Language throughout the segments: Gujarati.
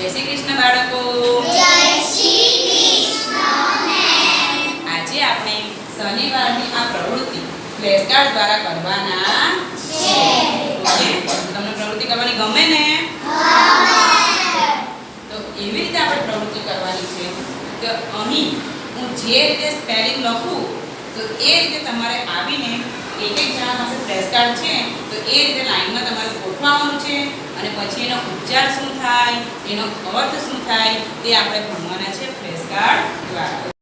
જય શ્રી કૃષ્ણ બાળકો. આજે આપણે શનિવારની આ પ્રવૃત્તિ ફ્લેશ કાર્ડ દ્વારા કરવાના છે. તમને પ્રવૃત્તિ કરવાની ગમે ને? તો એવી રીતે આપણે પ્રવૃત્તિ કરવાની છે કે અહીં હું જે રીતે સ્પેલિંગ લખું, તો એ રીતે તમારે આવીને એક એક જણા પાસે ફ્રેશ કાર્ડ છે, તો એ રીતે લાઈનમાં તમારે ગોઠવાનું છે અને પછી એનો ઉપચાર શું થાય, એનો અર્થ શું થાય, તે આપણે ભણવાના છે ફ્રેશ કાર્ડ દ્વારા.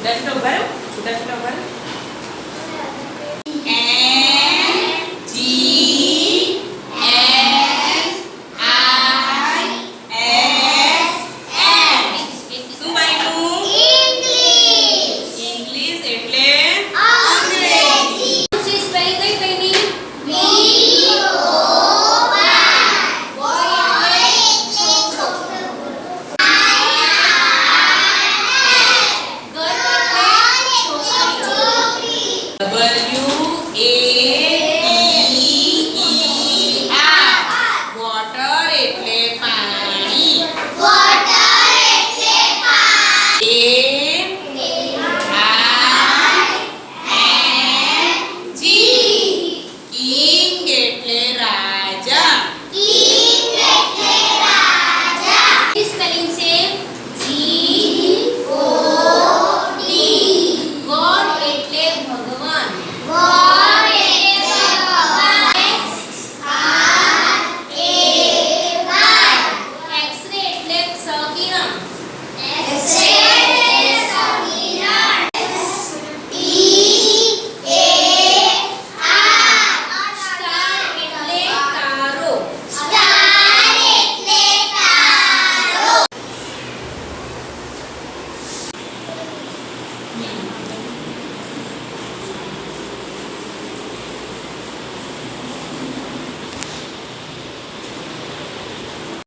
છૂટા છૂટા ઉભા રહો છૂટા છૂટા